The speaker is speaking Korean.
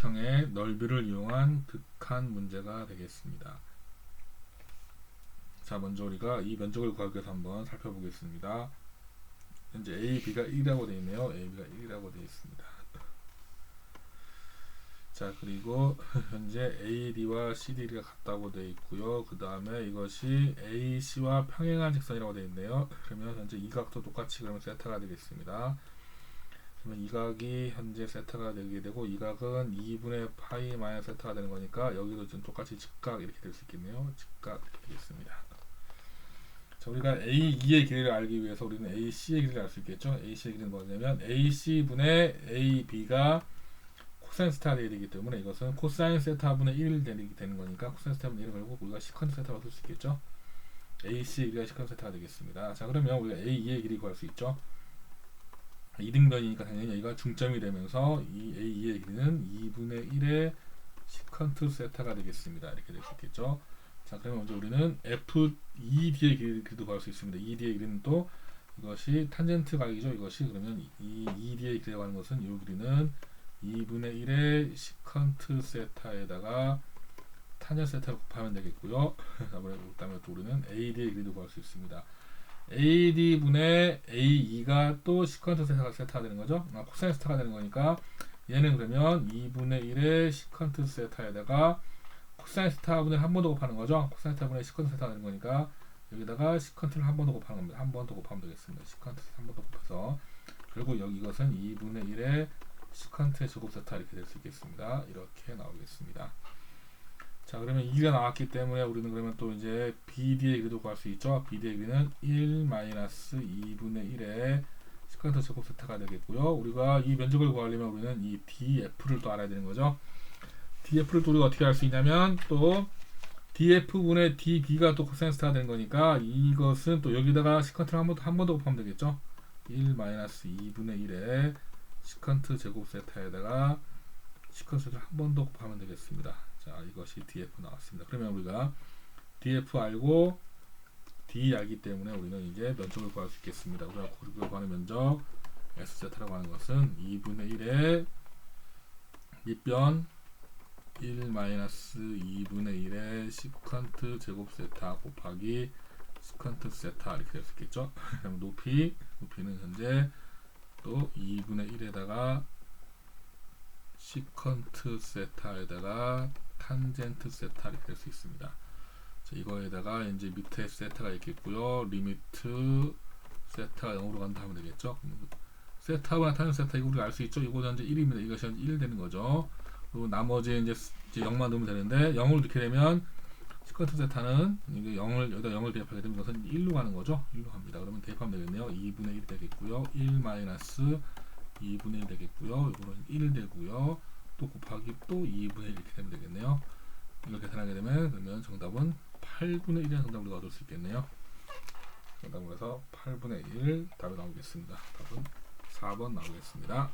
형의 넓이를 이용한 극한 문제가 되겠습니다. 자, 먼저 우리가 이 면적을 구하기 위해서 한번 살펴보겠습니다. 현재 A, B가 1이라고 되어 있네요. A, B가 1이라고 되어 있습니다. 자, 그리고 현재 AD와 CD가 같다고 되어 있고요. 그 다음에 이것이 AC와 평행한 직선이라고 되어 있네요. 그러면 현재 이 각도 똑같이 그러면 세타가 되겠습니다. 그러면 이 각이 현재 세타가 되게 되고 이 각은 2분의 파이 마이너스 세타가 되는 거니까 여기도 좀 똑같이 직각 이렇게 될 수 있겠네요. 직각 이렇게 되겠습니다. 자, 우리가 A2의 길이를 알기 위해서 우리는 AC의 길이를 알 수 있겠죠. AC의 길이는 뭐냐면 AC 분의 AB가 코사인 세타가 되기 때문에 이것은 코사인 세타분의 1 되기 되는 거니까 코사인 세타분의 1을 걸고 우리가 시컨트 세타가 쓸수 있겠죠. AC의 길이가 시컨트 세타가 되겠습니다. 자 그러면 우리가 A2의 길이 구할 수 있죠. 이등변이니까 당연히 여기가 중점이 되면서 이 A2의 길이는 2분의 1의 시컨트 세타가 되겠습니다. 이렇게 될 수 있겠죠. 자 그러면 먼저 우리는 F2D의 길이도 구할 수 있습니다. 2D의 길이는 또 이것이 탄젠트 각이죠. 이것이 그러면 이 2D의 길이라고 하는 것은 이 길이는 2분의 1의 시컨트 세타에다가 탄젠 세타를 곱하면 되겠고요. 그다음에 또 우리는 AD의 길이도 구할 수 있습니다. AD분의 A2가 또 시컨트 세타가 세타가 되는 거죠. 아, 코사인 세타가 되는 거니까 얘는 그러면 2분의 1의 시컨트 세타에다가 코사인 세타분의 한번 더 곱하는 거죠. 코사인 세타분의 시컨트 세타가 되는 거니까 여기다가 시컨트를 한 번 더 곱하는 겁니다. 한 번 더 곱하면 되겠습니다. 시컨트 한번 더 곱해서 결국 여기 이것은 2분의 1의 시컨트의 제곱 세타 이렇게 될 수 있겠습니다. 이렇게 나오겠습니다. 자 그러면 2가 나왔기 때문에 우리는 그러면 또 이제 BD의 길이도 구할 수 있죠. BD의 길이는 1 마이너스 2분의 1의 시컨트 제곱 세타가 되겠고요. 우리가 이 면적을 구하려면 우리는 이 DF를 또 알아야 되는 거죠. DF를 또 우리가 어떻게 알 수 있냐면 또 DF분의 DB가 또 코사인 세타가 되는 거니까 이것은 또 여기다가 시컨트를 한 번 한 번 더 곱하면 되겠죠. 1 마이너스 2분의 1의 시컨트 제곱 세타에다가 시컨트 세타를 한 번 더 곱하면 되겠습니다. 자, 이것이 DF 나왔습니다. 그러면 우리가 DF 알고 D 알기 때문에 우리는 이제 면적을 구할 수 있겠습니다. 우리가 고르고 구하는 면적 S제타라고 하는 것은 2분의 1의 밑변 1 마이너스 2분의 1의 시컨트 제곱 세타 곱하기 시컨트 세타 이렇게 될 수 있겠죠. 그럼 높이 높이는 현재 또 2분의 1에다가 시컨트 세타에다가 탄젠트 세타 이렇게 될수 있습니다. 자, 이거에다가 이제 밑에 세타가 있겠고요. 리미트 세타가 0으로 간다 하면 되겠죠. 세타와 탄젠트 세타 이거 우리가 알 수 있죠. 이거 현재 1입니다. 이것이 현재 1 되는 거죠. 그리고 나머지 이제, 이제 0만 넣으면 되는데 0을 넣게 되면 시컨트 세타는 이게 0을 여기다 0을 대입하게 되면 이것은 1로 가는 거죠. 1로 갑니다. 그러면 대입하면 되겠네요. 2분의 1 되겠고요. 1 마이너스 2분의 1 되겠고요. 이거는 1 되고요. 또 곱하기 또 2분의 1 이렇게 되면 되겠네요. 이걸 계산하게 되면 그러면 정답은 8분의 1이라는 정답을 우리가 얻을 수 있겠네요. 정답을 해서 8분의 1 답이 나오겠습니다. 답은 4번 나오겠습니다.